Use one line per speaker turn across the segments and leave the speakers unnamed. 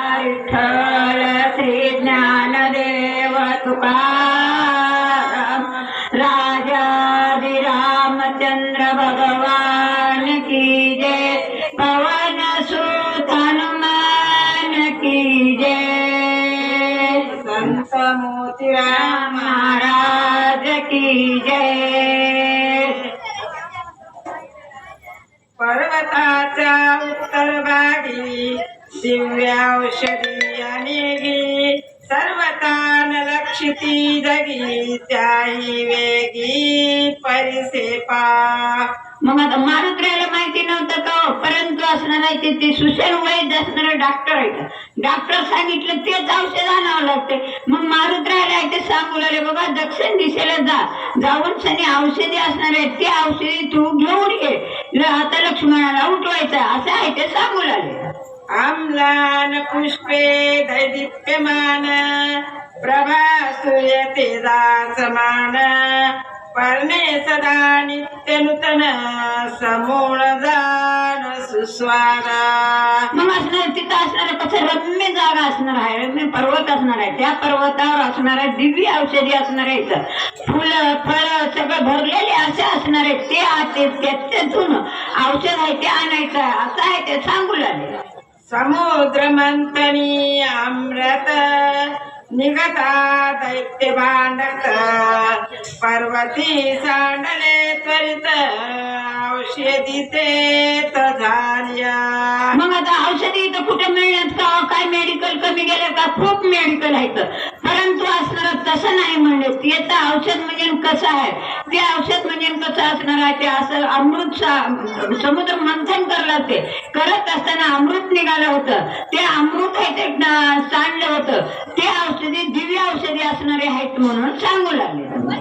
विठ्ठल श्री ज्ञानदेव तुकाराम भागी औषधी अनेगी सर्वतान लक्षिती जगी त्याही वेगी मग आता माहिती नव्हतं का? परंतु असणार आहे ते- सुशल वैद्य असणार डॉक्टर आहेत डॉक्टर सांगितलं तेच औषध आणावं लागते मग मारुत्र्याला आहे ते सांगू लागले बाबा दक्षिण दिशेला जा. जाऊन सनी औषधी असणार आहेत ते औषधी तू घेऊन ये. आता लक्ष्मणाला उठवायचं असं आहे ते सांगू लागले. आम्लान पुष्पे दैदिप्यमान प्रभा सूयते समान पर्णे सदा नित्य नूतन समूळ जाण सुस्वादा। मग असणार तिथं असणार कसं रम्य जागा असणार आहे रम्य पर्वत असणार आहे त्या पर्वतावर असणार आहे दिव्य औषधी असणार आहे फुलं फळ सगळं भरलेले असे असणार आहे ते आ- ते- त्याच्यातून औषध आहे ते आणायचं आहे असं आहे ते सांगू लागले. समुद्र मंथनी अमृत निघता दैत्य भांडत पर्वती सांडले त्वरित औषधी ते झाल्या. मग आता औषधी इथं कुठे मिळण्यात का? काय मेडिकल कमी गेलं का? खूप मेडिकल आहेत. परंतु असणार तसं नाही म्हणले याचं औषध म्हणजे कसं आहे? ते औषध म्हणजे कसं असणार आहे? ते असं अमृत समुद्र मंथन करलं ते करत असताना अमृत निघालं होतं. ते अमृत आहे ते सांडलं होतं. ते औषध दिव्य औषधी असणारे आहेत म्हणून सांगू लागले.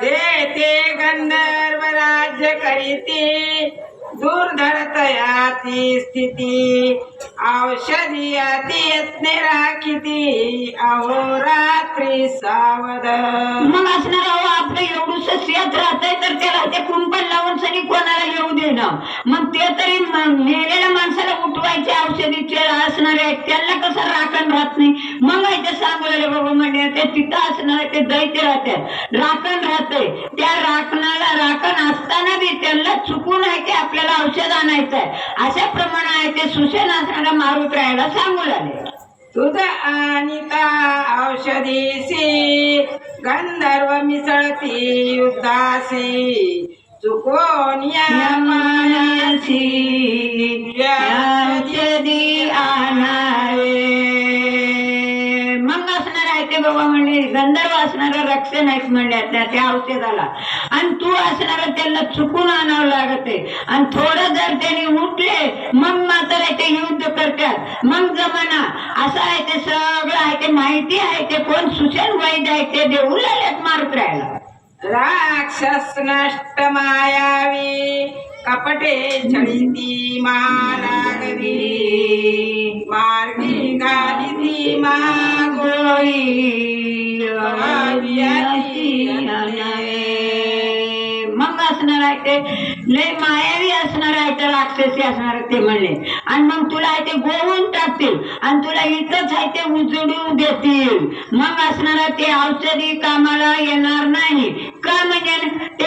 ते ते गंधर्व राज्य करीती दुर्धरतया ती स्थिती औषधी अति यत्ने राखिती अहोरात्री सावध. मग असणार अहो आपलं एवढूस शेत राहतंय तर त्याला ते कुंपण लावून सनी कोणाला येऊ देणं मग ते तरी म- मेलेल्या माणसाला उठवायचे औषधीचे असणारे आहेत त्याला कसं राखण राहत नाही? मग आहे ते सांगू बाबा म्हणजे ते तिथं असणार ते दैत्य राहते. राखण राहते. त्या राखणाला राखण असताना बी त्यांना चुकून आहे ते आपल्याला औषध आणायचं आहे अशा प्रमाणे आहे ते सुशेन असणारा मारुत राहायला सांगू लागले तुझ अनिता औषधीसी गंधर्व मिसळती युद्धासी चुकोन या मानसी औषधी आणावे. मग असणार आहे ते बाबा म्हणले गंधर्व असणार रक्षण आहेत म्हणले त्या त्या औषधाला. आणि तू असणार त्याला चुकून आणावं लागते. आणि थोडं जर त्यांनी उठले मग मात्र ते युद्ध करतात. मग जमाना असं आहे ते सगळं आहे ते माहिती आहे ते कोण? सुशेन वैद्य आहे ते देऊ लागलेत मारुत राहायला राक्षस नष्ट मायावी कपटे छळीती महानागरी। मार्गी घालिती मागोई मग असणार आहे ते लय मायावी असणार आहे तर राक्षसी असणार ते म्हणले. आणि मग तुला आहे ते गोवून टाकतील आणि तुला इथंच आहे ते उजडू देतील. मग असणार ते औषधी कामाला येणार नाही. का म्हणजे ते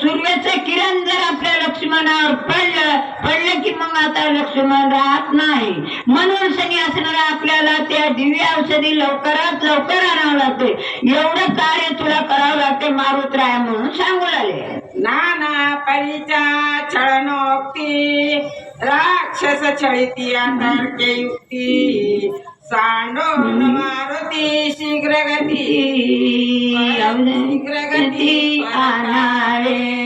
सूर्याचं किरण जर आपल्या लक्ष्मणावर पडलं पडलं की मग आता लक्ष्मण राहत नाही. म्हणून शनी असणार आपल्याला त्या दिव्य औषधी लवकरात लवकर आणावं लागते. एवढं कार्य तुला करावं लागते मारुत राय म्हणून सांगू लागले. ना पाहिजे छळनोक्ती राक्षस छळिती अंतर्के युक्ती सांडोन मारुती शीघ्रगती शीघ्रगती आणावे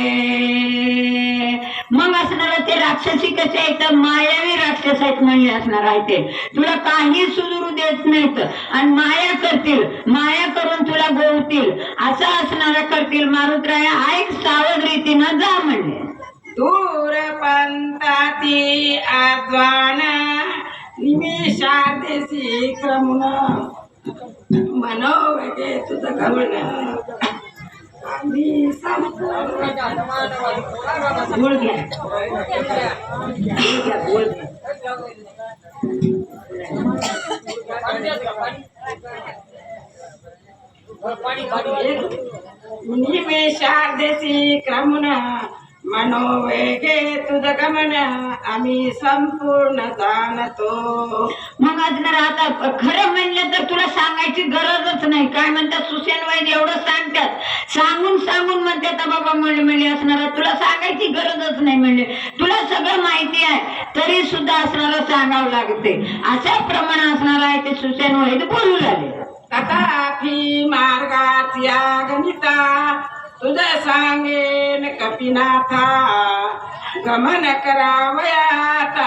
मग असणार ते राक्षसी कसे आहेत? मायावी राक्षस आहेत म्हणले असणार आहे ते. तुला काही सुधरू देत नाहीत. आणि माया करतील. माया करून तुला गोवतील. असं असणारा करतील मारुतराया. ऐक सावध रीतीनं जा म्हणले दूर पंथाती आद्वान निमिषादेशी क्रमुन मनोवगे तुझं गमन आम्ही सांगतो गुळ
मनोवेगे तुझ गमन आम्ही संपूर्ण जाणतो.
मग असणार आता खरं म्हणलं तर तुला सांगायची गरजच नाही. काय म्हणतात सुसेन वैद्य एवढं सांगतात. सांगून सांगून म्हणतात बाबा म्हणले म्हणले असणार तुला सांगायची गरजच नाही म्हणले. तुला सगळं माहिती आहे तरी सुद्धा असणारा सांगावं लागते. अशा प्रमाणे असणार आहे ते सुसेन वैद्य बोलू लागले.
तथापि मार्गात या गणिता तुझ सांगेन कपिनाथा गमन करावयाता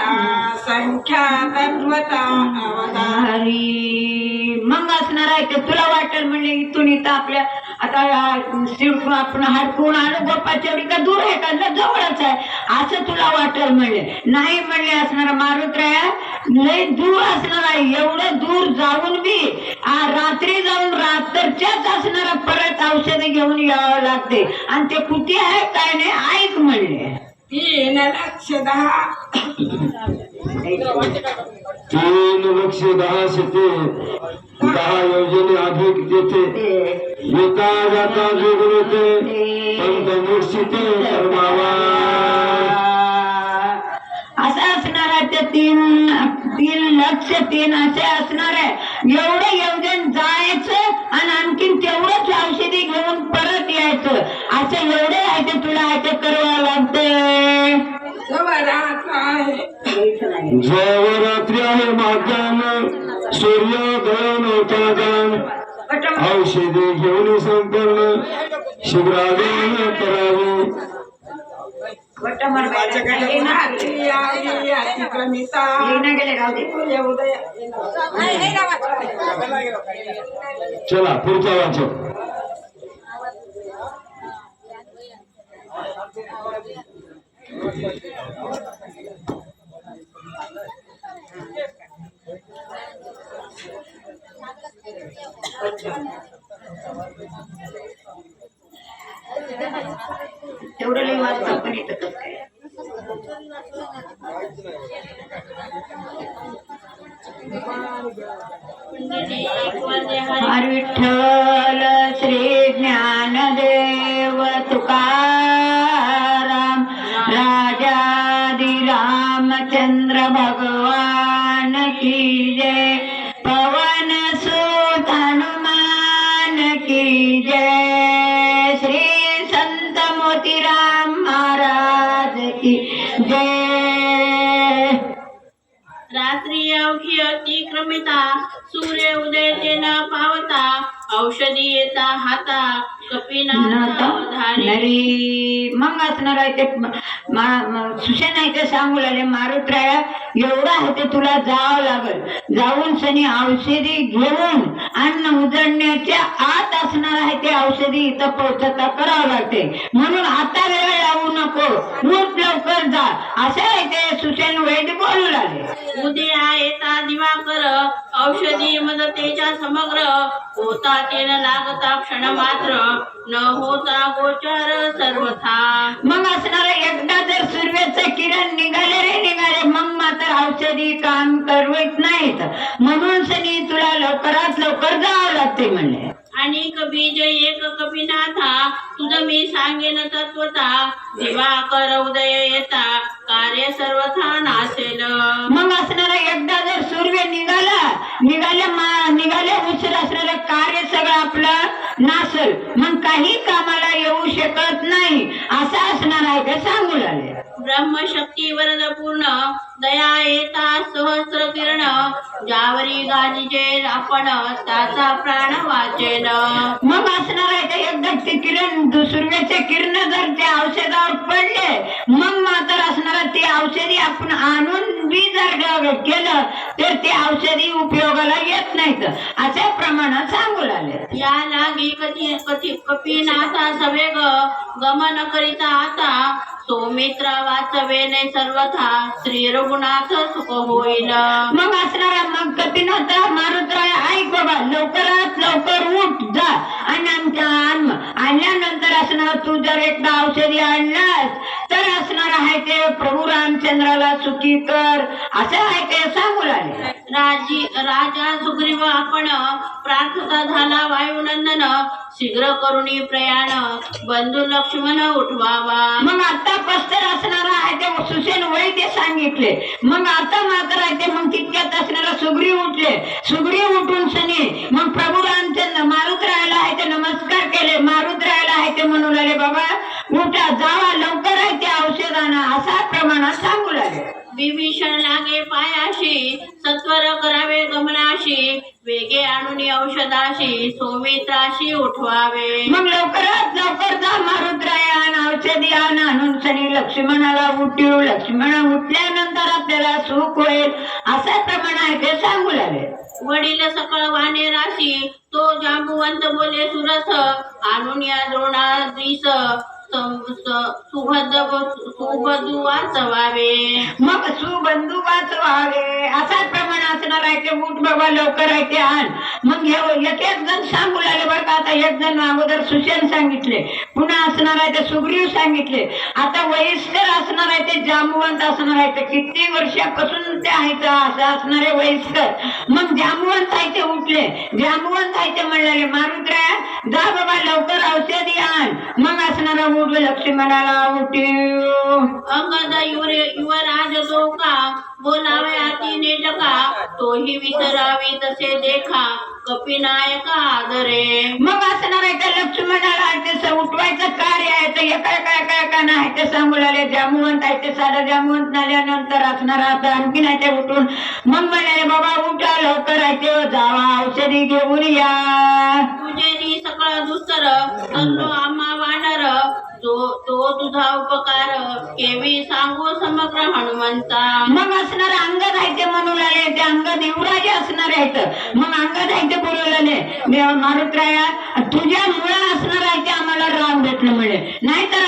संख्या तत्वता
अवतारी। मग असणार आहे तुला वाटेल म्हणले इथून इथं आपल्या आता शिव आपण हटकून आलो गोपाचवडी का दूर आहे का? जवळच आहे. असं तुला वाटेल म्हणले नाही म्हणले असणार मारुत्रया लय दूर असणार आहे. एवढं दूर जाऊन मी रात्री जाऊन रात्रच्याच असणार परत औषध घेऊन यावं लागते. आणि ते कुठे आहे काय नाही ऐक म्हणले
तीन लक्ष दहा
तीन लक्ष दहा शेते दहा योजने अधिक तेथे येता जाता जोगवते पंतमुर्षिते कर्मावा.
असं असणार आहे ते तीन तीन लक्ष तीन असे असणार आहे. एवढं योजन जायचं आणि आणखीन तेवढंच औषधी घेऊन परत यायचं असं एवढे आहे ते तुला आहे ते करावं लागते.
जवळात आहे.
जय रात्री आहे मागान सूर्योदय नव्हता गान औषधे घेऊन संपूर्ण शिबिरागन करावे.
सूर्य
चला पुढचा वाचक.
तेवढं लई वाचतं पण इथं कसं काय हर विठ्ठल!
रात्री अवघी अतिक्रमिता सूर्य उदय न पावता औषधी येता हाता।
नरी मग असणार आहे ते सुशेन आहे ते सांगू लागले मारुत्राया एवढं आहे ते तुला जावं लागल. जाऊन सनी औषधी घेऊन अन्न उजळण्याच्या आत असणार आहे ते औषधी इथं पोहोचता करावं लागते. म्हणून आता वेळ लावू नको. उठ लवकर जा. असे आहे ते सुशेन वैद्य बोलू लागले.
उद्या येता दिवाकर औषधी मदतेच्या समग्र होता तेन लागता क्षण मात्र न होता गोचर सर्वथा.
मग असणार एकदा जर सूर्याचं किरण निघाले रे निघाले. मग मात्र औषधी काम करवित नाहीत. म्हणून सनी तुला लवकरात लवकर जावं लागते म्हणले.
आणि बीज एक कपिनाथा तुझं मी सांगेन तत्वता. दिवाकर उदय येता. कार्य सर्वथा नासेल
मग असणारा एकदा जर सूर्य निघाला निघाल्या निघाल्या उशीर असणारं कार्य सगळं आपलं नासल. मग काही कामाला येऊ शकत नाही. असं असणार आहे का? सांगू लागले
ब्रह्मशक्ती वरद पूर्ण दया येता सहस्र किरण. ज्यावरी गाजिजे आपण त्याचा प्राण वाचेन.
मग असणार आहे ते एकदा ते किरण सूर्याचे किरण जर त्या औषधावर पडले मग मात्र ते औषधी आपण आणून बी जर केलं तर ते औषधी उपयोगाला येत नाहीत. अशा प्रमाणात सांगू लागले.
या लागी कथी कथी कपिनाथा सवेग गमन करिता आता. सौमित्र वाचवेने सर्वथा श्री रघुनाथ सुख होईल.
मग असणारा मग कपिनाथ मारुत्राय ऐक बाबा लवकरात लवकर उठ जा. आणि आमच्या आण आल्यानंतर असणार तू जर एकदा औषधी आणलास असणार आहे ते प्रभू रामचंद्राला सुखी कर असं आहे ते सांगू लागले
राजी राजा सुग्रीव आपण प्रार्थना झाला वायुनंदन शीघ्र करुणी प्रयाण बंधू लक्ष्मण उठवावा.
मग आता पस्तर असणार आहे ते सुसेन वळी ते सांगितले. मग आता मात्र आहे ते मग तितक्यात असणारा सुग्री उठले. सुग्री उठून सनी मग प्रभू रामचंद्र मारुत राहायला आहे ते नमस्कार केले. मारुत राहायला आहे ते म्हणू लागले बाबा उठा जावा लवकर असा प्रमाणात सांगू लागले.
विभीषण लागे पायाशी सत्वर करावे गमनाशी वेगे आणून औषधाशी सोमित्राशी उठवावे.
मग लवकरात लवकर जा मारुद्राया आणि औषधी आण आणून सनी लक्ष्मणाला उठू लक्ष्मण उठल्यानंतर आपल्याला सुख होईल असा प्रमाण आहे ते सांगू लागले.
वडील सकळ वाने राशी तो जांबुवंत बोले सुरथ आणून या द्रोणादीस सं- स- सुभद वाचवावे
मग सुबंधू वाचवावे. असाच प्रमाण असणार आहे ते उठ बाबा लवकर आहे ते आण. मग हे एक जण सांगू लागले बरं का? आता एक जण अगोदर सुशेन सांगितले. पुन्हा असणार आहे ते सुग्रीव सांगितले. आता वही असणार आहे ते जांबुवंत असणार आहे ते. किती वर्षापासून ते आहेत असं असणारे वयस्कर. मग जांबुवंत आहे ते उठले. जांबुवंत आहे ते म्हणले मारुद्रा जा बाबा लवकर औषधी आण. मग असणारा उठ लक्ष्मणाला उठीव
अंगद युवरे युवराज जो का बोलावे अति नेटका तोही विसरावी तसे देखा कपिनायका आदरे.
मग असणार आहे लक्ष्मणाला ते स- उठवायचं कार्य आहे ते एका एका एका नाही ते सांगू लागले जामुवंत आहे ते साधं जामुवंत झाल्यानंतर असणार आता आणखी नाही ते उठून. मग म्हणाले बाबा उठा लवकर आहे ते जावा औषधी घेऊन या.
तुझे सकळ दुस्तर सल्लो आम्हा वानर जो तो तुझा उपकार केवी सांगू समग्र हनुमंता.
मग असणार अंगद आहे ते म्हणू लागले ते अंगद युवराज असणार आहेत. मग अंगद आहे ते बोलू लागले मारुत्राया तुझ्या मुळे असणार आहे ते आम्हाला राम भेटलं म्हणे नाहीतर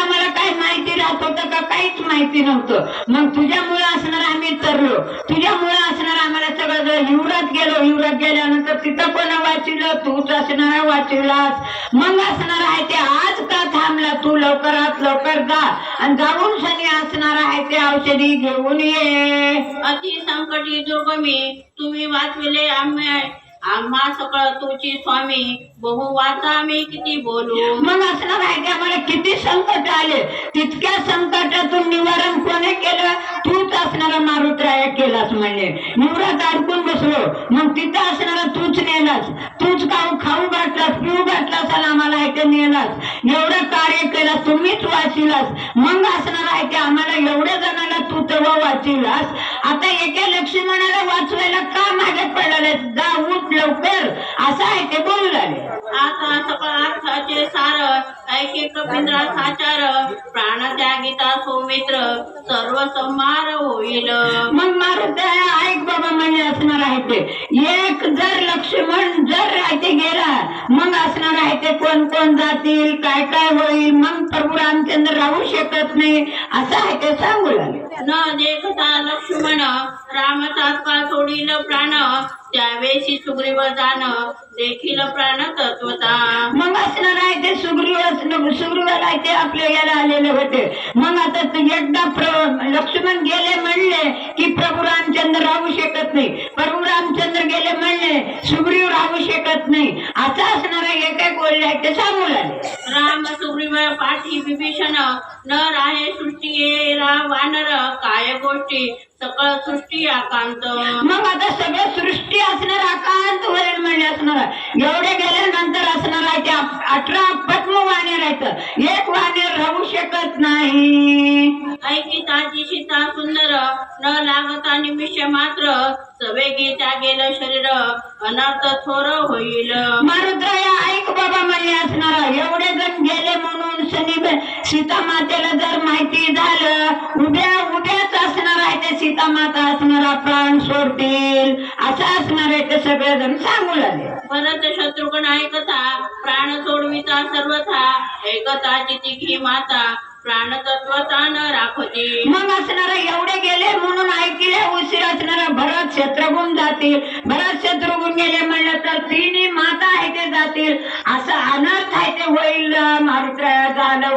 माहिती नव्हतं. मग तुझ्यामुळे असणार आम्ही तरलो तुझ्यामुळे असणार आम्हाला सगळं जर युवरात गेलो युवरात गेल्यानंतर तिथं कोणा वाचिलं तूच असणार वाचिलास. मग असणार आहे ते आज का थांबला? तू लवकरात लवकर जा आणि जाऊन शनी असणार आहे ते औषधी घेऊन ये.
अति संकटी दुर्गमी तुम्ही वाचविले आम्ही. आम्हा सकळ तुझी स्वामी बहु वाचा मी किती बोलू?
मग असलं माहिती आम्हाला किती संकट आले. तितक्या संकटातून निवारण कोणी केलं? तूच असणारा मारुतराया केलास म्हणले निवरात अडकून बसलो. मग तिथं असणारा तूच नेलास. तूच खाऊ खाऊ घातलास पिऊ घातलास आणि आम्हाला ऐकत नेलास. एवढं कार्य केलं तुम्हीच वाचिलास. मग असणारा आहे आम्हाला एवढ्या जणांना तू तेव्हा वाचिलास. आता एका लक्ष्मणाला वाचवायला का मागे पडले जा लवकर. असं आहे ते बोलू लागले
आता सार साचार सौमित्र सर्व संहार होईल.
मग मारुत ऐक बाबा म्हणले असणार आहे ते. एक जर लक्ष्मण जर आहे ते गेला मग असणार आहे ते कोण कोण जातील काय काय होईल मग प्रभू रामचंद्र राहू शकत नाही. असं आहे ते सांगू लागले.
न देखता लक्ष्मण राम तात्काळ सोडील प्राण त्यावेळी सुग्रीव जाण देखील प्राण तत्वता
मग असणार आहे ते सुग्रीव सुग्रीवाला ते आपल्या याला आलेले होते. मग आता एकदा प्र- लक्ष्मण गेले म्हणले की प्रभू रामचंद्र राहू शकत नाही. प्रभू रामचंद्र गेले म्हणले सुग्रीव राहू शकत नाही. असं असणार आहे एक एक बोलले आहे ते सांगू लागले.
राम सुग्रीव पाठी विभीषण न राहे सृष्टी ये रा वानर काय गोष्टी सकळ सृष्टी आकांत.
मग आता सगळं सृष्टी असणार आकांत होईल म्हणले असणार. एवढे गेल्यानंतर असणार आहे ते अठरा पद्म वानेर आहेत एक वानेर राहू शकत नाही.
ऐकिताची सीता सुंदर न लागता निमिष मात्र सवेगी त्या गेलं शरीर अनर्थ थोर होईल.
मारुद्राया ऐक बाबा म्हणले असणार. एवढे जण गेले म्हणून शनी सीता मातेला जर माहिती झालं उद्या उद्याच असणार आहे ते सीता माता असणारा प्राण सोडतील. असं असणार आहे ते सगळेजण सांगू लागले.
परत शत्रुघ्न ऐकता प्राण सोडविता सर्वथा. ऐकता जिती माता. प्राण तत्वता
मग असणार एवढे गेले म्हणून ऐकले उशीर असणारा भरत शत्रुघ्न जातील. भरत शत्रुघ्न गेले म्हणलं तर तिन्ही माता आहे ते जातील. असं अनर्थ आहे ते होईल मारुद्राया झालं